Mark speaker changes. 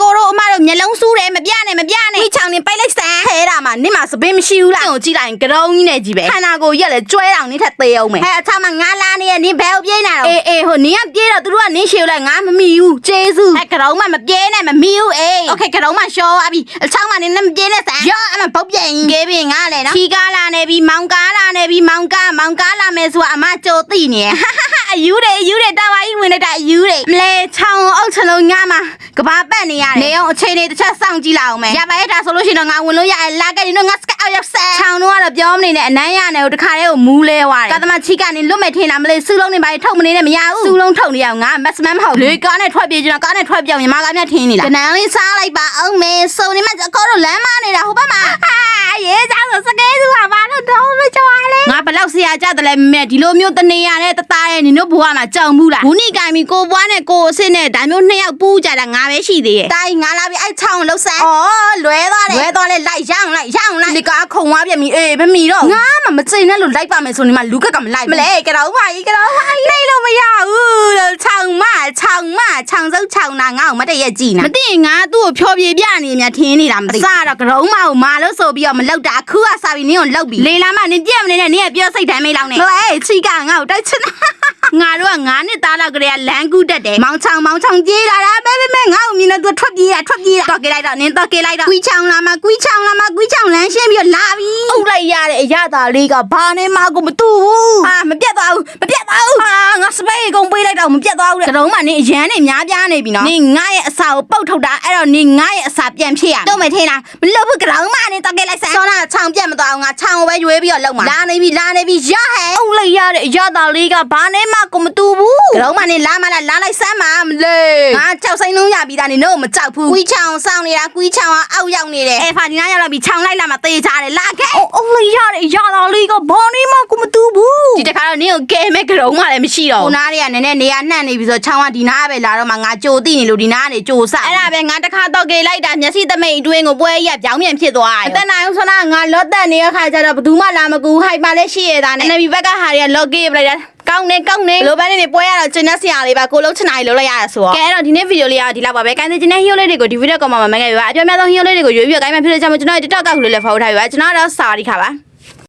Speaker 1: ကိုတို့အမတို့မျက်လုံးစူးတယ်မပြနဲ့မပြနဲ့ဒီချောင်းနေပိတ်လိုက်စမ်းဟဲတာမှာနင့်မှာစပင်းမရှိဘူးလားကိုကြည့်လိုက်ရင်ကရုံးကြီးနဲ့ကြီးပဲခန္ဓာကိုယ်ရက်လေကျွဲတောင်နင့်ထက်သေးအောင်မယ်ဟဲအချောင်းမှာငါလာနေရနင့်ဘယ်ကိုပြေးနေတာအေးအေးဟိုနင်ကပြေးတော့သူတို့ကနင်းရှေလိုက်ငါမမီဘူးကျေးဇူးအဲကရုံးမှာမပြေးနဲ့မမီဘူးအေးโอเคကရုံးမှာရှောသွားပြီအချောင်းမှာနင်မပြေးနဲ့စမ်းရောအမပုတ်ပြင်းကေးပြီငါလေနော်ခီကားလာနေပြီမောင်ကားလာနေပြီမောင်ကားမောင်ကားလာမယ်ဆိုတာအမကြိုသိနေရ အယူတွေအယူတွေတာဝါကြီးဝင်နေတာအယူတွေမလဲချောင်းအုပ်ချလုံးညမှာ ကဘာပတ်နေရတယ်နေအောင်အချိန်တွေတစ်ချက်စောင့်ကြည့်လိုက်အောင်မယ်ရပါရဲ့ဒါဆိုလို့ရှိရင်တော့ငါဝင်လို့ရလာခဲ့ရင်တော့ငါစကအောက်ရောက်ဆက်ချောင်းတော့ကတော့ပြောမနေနဲ့အနမ်းရနေကိုတခါတည်းကိုမူးလဲသွားတယ်ကသမချီကနေလွတ်မဲ့ထင်တာမလဲစူးလုံးနေပါထုတ်မနေနဲ့မရဘူးစူးလုံးထုတ်နေရအောင်ငါမက်စမန်မဟုတ်လေကားနဲ့ထွက်ပြေးကြတာကားနဲ့ထွက်ပြောင်းရင်မာကားမြတ်ထင်းနေလားကနန်းလေးစားလိုက်ပါအောင်မေစုံနေမှအကောတော့လမ်းမနေတာဟိုဘက်မှာဟာရေးစားဆိုစကဲစုပါဘာလို့တော့မကြွားလဲငါ ဘလောက်ဆရာကြတယ်လဲမဲဒီလိုမျိုးတနေရတဲ့တသားရဲ့နင်တို့ဘဝမှာကြောင်ဘူးလားဘူးနီကင်မီကိုဘွားနဲ့ကိုအစ်စ်နဲ့ဒါမျိုးနှစ်ယောက်ပူးကြတာငါပဲရှိသေးရဲ့တိုင်းငါလာပြီအဲ့ချောင်းလှုပ်ဆန်းဩလွဲသွားတယ်လွဲသွားလဲလိုက်ရောင်းလိုက်ရောင်းလိုက်ဒီကားခုံသွားပြန်ပြီအေးမမီတော့ငါမှမစိမ့်နဲ့လို့လိုက်ပါမယ်ဆိုနေမှလူကကမလိုက်မလဲကတော့ပါကြီးကတော့ပါကြီးလိုက်လို့မရဘူးလို့ချောင်းမချောင်းမချောင်းစုပ်ချောင်းနာငါ့ကိုမတည့်ရဲ့ကြည်နာမသိရင်ငါသူ့ကိုဖြောပြေပြနေမြထင်းနေတာမသိအစတော့ကရုံးမကိုမာလို့ဆိုပြီးတော့မလောက်တာအခုကစာပြီးနင်းကိုလောက်ပြီလေလာမနင်းပြက်မနေနဲ့နင်းကပြောစိတ်တိုင်းမေးလောက်နေမလဲချီကငါ့ကိုတိုက်ချင်တာငါတို့ကငါနှစ်သားလောက်ကလေးကလမ်းကူးတက်တယ်မောင်ချောင်မောင်ချောင်ပြေးလာတာပဲပဲပဲငါ့ကိုမြင်တော့သူထွက်ပြေးတာထွက်ပြေးတာတော့ကေးလိုက်တော့နင်းတော့ကေးလိုက်တော့ကွီချောင်လာမကွီချောင်လာမကွီချောင်လမ်းရှင်းပြီးတော့လာပြီအုပ်လိုက်ရတဲ့အရသာလေးကဘာနဲ့မှကိုမတူဘူးအာမပြတ်သွားဘူးမပြတ်သွားဘူးအာငါ စပိတ်ကုံပေးလိုက်တော့မပြတ်သွားဘူးတဲ့ကတုံးမှနင်းအရန်နဲ့များပြားနေပြီနော်နင်းငါရဲ့အစာကိုပုတ်ထုတ်တာအဲ့တော့နင်းငါရဲ့အစာပြန်ဖြစ်ရမယ်တော့မထင်လားမလုပ်ဘူးကတုံးမှနင်းတော့ကေးလိုက်စမ်းစောနာချောင်ပြတ်မသွားအောင်ငါချောင်ကိုပဲရွေးပြီးတော့လုံမှာလာနေပြီလာနေပြီရဟဲအုပ်လိုက်ရတဲ့အရသာလေးကဘာနဲ့မှကိုမတူဘူးကတုံးမှနင်းလာမလားလာလိုက်စမ်းပါမလေးငါကြောက်စိမ့်လုံးရပြီးသားနင်းတော့မကြောက်ဘူးကွီချောင်စောင်းနေတာကွီချောင်ကအောက်ရောက်နေတယ်အဲဖာဒီနာရောက်လာပြီချောင်လိုက်လာမှတေးချတယ်လာခဲ့အုပ်လိုက်ရတဲ့အရသာလေးကဘာနဲ့မှကိုမတူဘူး ဒီတခါတော့နင်းကိုကဲမဲ့ကတုံးမှလည်းမရှိတော့ဘူးနားတွေကနည်းနည်းနေရာနှံ့နေပြီဆိုချောင်ကဒီနားပဲလာတော့မှငါကြိုသိနေလို့ဒီနားကနေကြိုစအဲ့ဒါပဲငါတခါတော့ကေလိုက်တာမျက်စိသမိတ်အတွင်းကိုပွဲရက်ပြောင်းပြန်ဖြစ်သွားတယ်အသက်နိုင်အောင်ဆိုတော့ငါလော့တက်နေတဲ့ခါကျတော့ဘယ်သူမှလာမကူဟိုက်ပါလဲရှိရတာနဲ့ NB ဘက်ကဟာတွေကလော့ကေးပလိုက်တာကောင်းနေကောင်းနေလိုပန်းနေပွဲရတော့ကျင်းတဲ့ဆရာလေးပါကိုလုံးချင်နိုင်လို့လိုက်ရတာဆိုတော့ ကဲအဲ့တော့ဒီနေ့ဗီဒီယိုလေးကဒီလောက်ပါပဲကိုင်းတဲ့ကျင်းတဲ့ဟီယိုလေးတွေကိုဒီဗီဒီယိုကောင်မှာမမငယ်ပြပါအပြောများဆုံးဟီယိုလေးတွေကိုရွေးပြီးတော့ကိုင်းမှဖြစ်လို့ကြောင့်ကျွန်တော် TikTok ကောက်လို့လည်းဖော်ထားပြပါကျွန်တော်တော့စာရီခါပါ